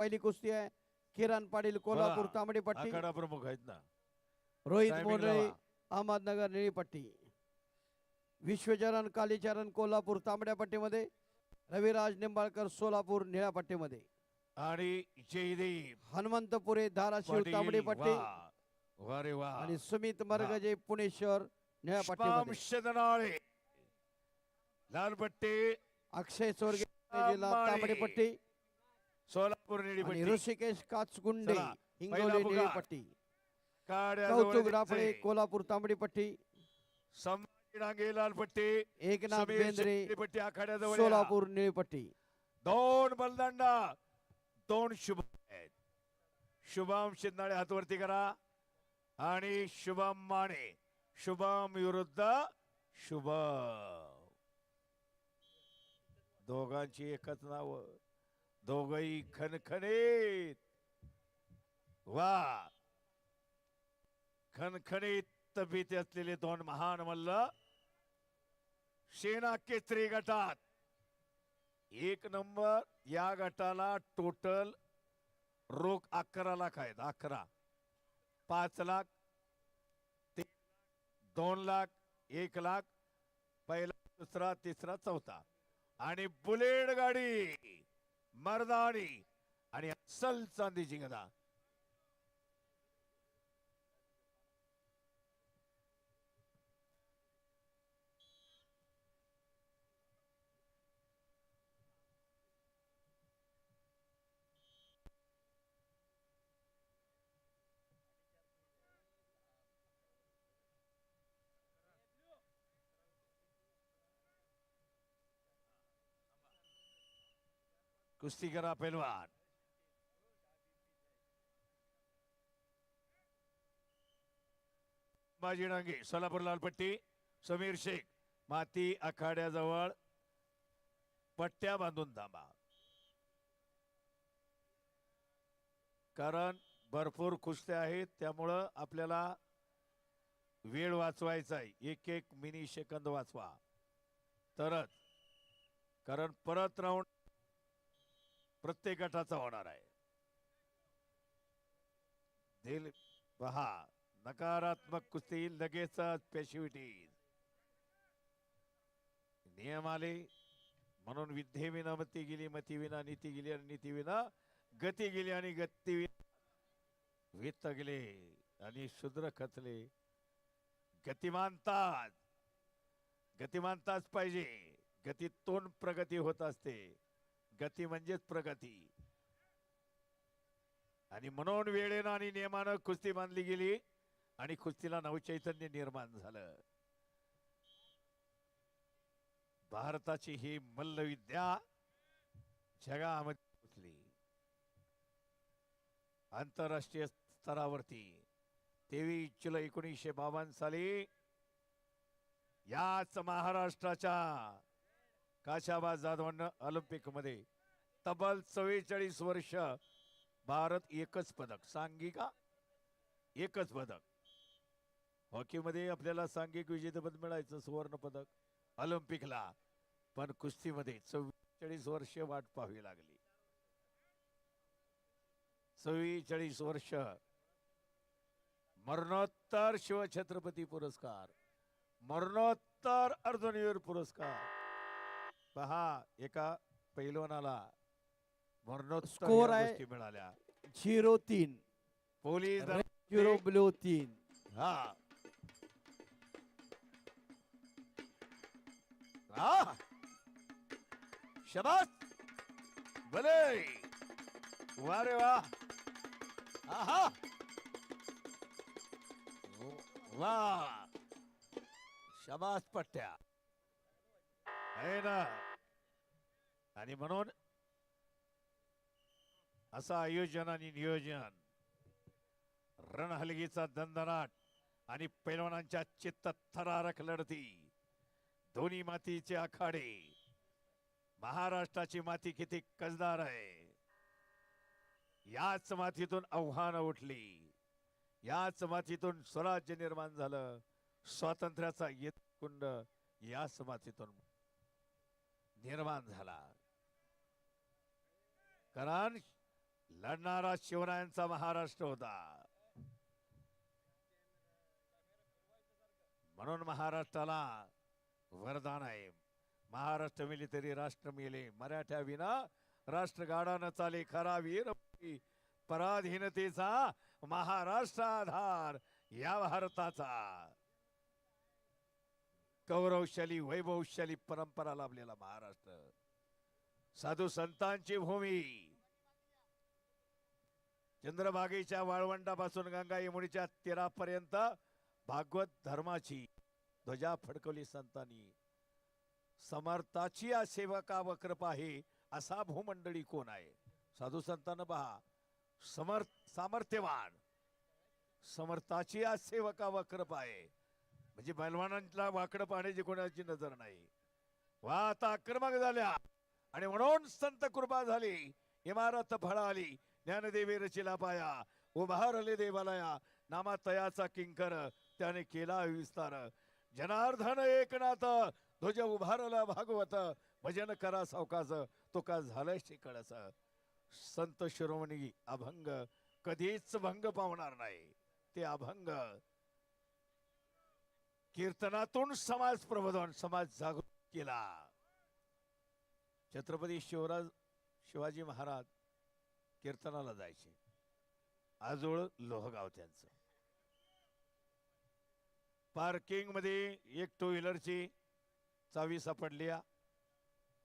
पहिली कुस्ती आहे. किरण पाटील कोल्हापूर. तांबडी पट्टी. आखाडा प्रमुख आहेत ना. रोहित Timing लावा. अहमदनगर निळी पट्टी. विश्वचरण कालीचरण कोल्हापूर तांबड्या पट्टीमध्ये. रविराज निंबाळकर सोलापूर निळ्या पट्टीमध्ये. आणि जयदेव. हनुमंतपुरे धाराशिव तांबडी पट्टी. वा. वा रे वा. आणि सुमित मरगजे पुणे शहर निळ्या पट्टीमध्ये. शदनाळे लाल पट्टी. अक्षय सोरगे श्याम जिल्हा माळी. तांबडी पट्टी. सोलापूर निळी आणि पट्टी ऋषिकेश काचगुंडे चला, हिंगोली पहिला पुकार. कौतुक दिसते. कोल्हापूर तांबडी पट्टी. संभाजी डांगे लाल पट्टी. एकनाथ समीर बेंद्रे शेट्टी पट्टी आखाड्याजवळ या. सोलापूर निळी पट्टी दोन बलदंडा दोन शुभ आहेत. शुभम शिंदाळे हातवरती करा आणि शुभम माने. शुभम विरुद्ध शुभम. दोघांची एकच नाव. दोघही खनखणीत वा. खणखणीत तब्येती असलेले दोन महान मल्ल सेना केसरी गटात. एक नंबर या गटाला टोटल रोख अकरा लाख आहेत अकरा. पाच लाख ते दोन लाख एक लाख पहिला दुसरा तिसरा चौथा. आणि बुलेट गाडी. मर्दानी आणि अस्सल चांदी जिंकदा कुस्ती करा पेलवान बाजी डांगे सोलापूर लालपट्टी समीर शेख माती आखाड्याजवळ पट्ट्या बांधून थांबा कारण भरपूर कुस्त्या आहेत त्यामुळं आपल्याला वेळ वाचवायचा आहे. एक एक मिनी सेकंद वाचवा. तरच. कारण परत राहून प्रत्येक गटाचा होणार आहे. दिल पहा नकारात्मक कुस्ती लगेच पेशिविटी. नियम आले म्हणून विद्येविना मती गेली मती विना नीती गेली आणि नीती विना गती गेली आणि गती वित्त गेले आणि शूद्र खचले. गतिमानताच गतिमानताच पाहिजे. गतीतून प्रगती होत असते. गती म्हणजेच प्रगती. आणि म्हणून वेळेनं आणि नियमानं कुस्ती बांधली गेली आणि कुस्तीला नवचैतन्य निर्माण झालं. भारताची ही मल्लविद्या जगामध्ये पोचली. आंतरराष्ट्रीय स्तरावरती तेवीस जुलै एकोणीसशे बावन्न साली याच महाराष्ट्राच्या काशाबा जाधवांना ऑलिम्पिकमध्ये तब्बल चव्वेचाळीस वर्ष भारत एकच पदक. सांघिका एकच पदक. हॉकीमध्ये आपल्याला सांघिक विजेतेपद मिळायचं सुवर्ण पदक ऑलिम्पिकला. पण कुस्तीमध्ये चव्वेचाळीस वर्ष वाट पाहावी लागली. चव्वेचाळीस वर्ष. मरणोत्तर शिवछत्रपती पुरस्कार. मरणोत्तर अर्जुनवीर पुरस्कार. पहा एका पैलवानाला या आहे. मिळाल्या. झिरो तीन. पोलीस झिरो ब्ल्यू तीन. हा. हा. शबास. भले. वा रे वा. आहा. वा. शबास पट्ट्या. आहे ना. आणि म्हणून असं आयोजन आणि नियोजन रणहलगीचा दंदनाट आणि पैलवानांच्या चित्त थरारक लढती दोन्ही मातीचे आखाडे महाराष्ट्राची माती किती कसदार आहे. याच मातीतून आव्हानं उठली याच मातीतून स्वराज्य निर्माण झालं स्वातंत्र्याचा कुंड याच मातीतून निर्माण झाला. कारण लढणारा शिवरायांचा महाराष्ट्र होता. म्हणून महाराष्ट्राला वरदान आहे. महाराष्ट्र मिली तरी राष्ट्र मिले. मराठ्या विना राष्ट्र गाडानं चाले खरा वीर पराधीनतेचा महाराष्ट्र आधार या भारताचा. गौरवशाली वैभवशाली परंपरा लाभलेला महाराष्ट्र. साधू संतांची भूमी. चंद्रभागेच्या वाळवंटापासून गंगा यमुनीच्या तीरापर्यंत भागवत धर्माची ध्वजा फडकवली संतांनी. समर्थाची या सेवका व कृपा आहे असा भूमंडळी कोण आहे? साधू संतांना पहा. समर्थ सामर्थ्यवान. समर्थाची या सेवका व कृपा आहे. म्हणजे बैलवानांना वाकडं पाहण्याची कोणाची नजर नाही. वा आता आक्रमक झाल्या. आणि म्हणून संत कृपा झाली. इमारत फळाली. ज्ञानदेवी रचिला पाया. उभारले देवालया. नामा तयाचा किंकर. त्याने केला विस्तार. जनार्दन एकनाथ. ध्वज उभारला भागवत. भजन करा सावकाच तो का झालंय शिकळच संत शिरोमणी अभंग. कधीच भंग पावणार नाही. ते अभंग. कीर्तनातून समाज प्रबोधन समाज जागृत केला. छत्रपती शिवराज शिवाजी महाराज कीर्तनाला जायचे. आजोळ लोहगाव त्यांचं. पार्किंगमध्ये एक टू व्हीलरची चावी सापडली. हा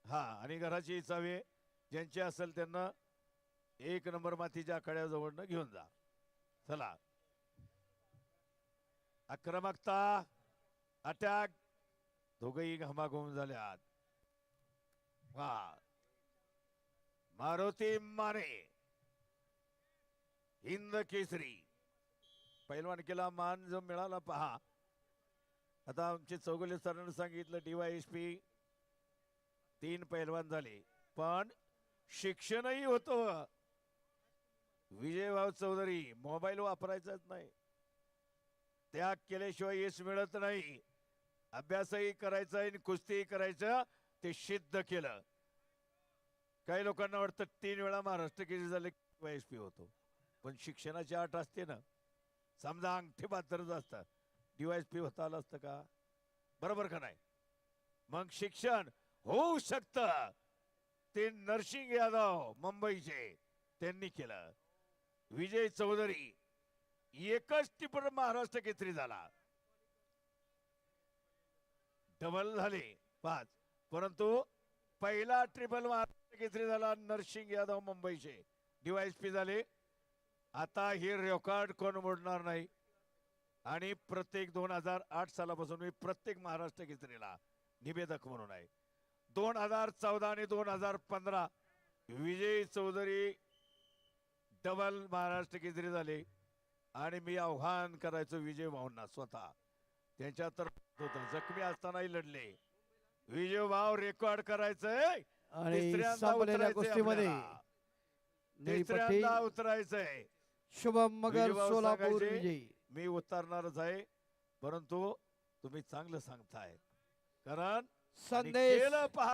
हा आणि घराची चावी ज्यांची असेल त्यांना एक नंबर मातीच्या कड्याजवळनं घेऊन जा. चला. आक्रमकता अटॅक. दोघही घमाघूम झाल्यात. वा मारुती माने. हिंद केसरी. पैलवान केला मान जो मिळाला पहा. आता आमचे चौगुले सरांनी सांगितलं डीवायएसपी तीन पैलवान झाले. पण शिक्षणही होतं. विजयभाव चौधरी मोबाईल वापरायचाच नाही. त्याग केल्याशिवाय यश मिळत नाही. अभ्यासही करायचा आणि कुस्तीही करायचं ते सिद्ध केलं. काही लोकांना वाटतं तीन वेळा महाराष्ट्र केसरी झाले पी होतो. पण शिक्षणाची आठ असते ना. समजा अंगठी बातरच असतं पी होता आलं असतं का? बरोबर का नाही? मग शिक्षण होऊ शकतं. ते नरसिंग यादव मुंबईचे त्यांनी केलं. विजय चौधरी एकच टिपण महाराष्ट्र केसरी झाला. डबल झाले. पाच. परंतु पहिला ट्रिपल महाराष्ट्र केसरी झाला नरसिंग यादव मुंबईचे. पी झाले. आता हे रेकॉर्ड कोण मोडणार नाही? आणि प्रत्येक दोन हजार आठ सालापासून मी प्रत्येक महाराष्ट्र केसरीला निवेदक म्हणून आहे. दोन हजार चौदा आणि दोन हजार पंधरा विजय चौधरी डबल महाराष्ट्र केसरी झाले. आणि मी आव्हान करायचो विजय भाऊंना स्वतः. त्यांच्या तर जखमी असतानाही लढले. विजय भाऊ रेकॉर्ड करायचंय. आणि तिसऱ्यांदा संपलेल्या उतरायचंय कुस्तीमध्ये आपल्याला. निळी पट्टी तिसऱ्यांदा उतरायचंय. शुभम मगर विजयभाऊ सोलापूर सांगायचे. विजयी. मी उतरणारच आहे. परंतु तुम्ही चांगलं सांगताय. कारण आणि संदेश केलं पहा.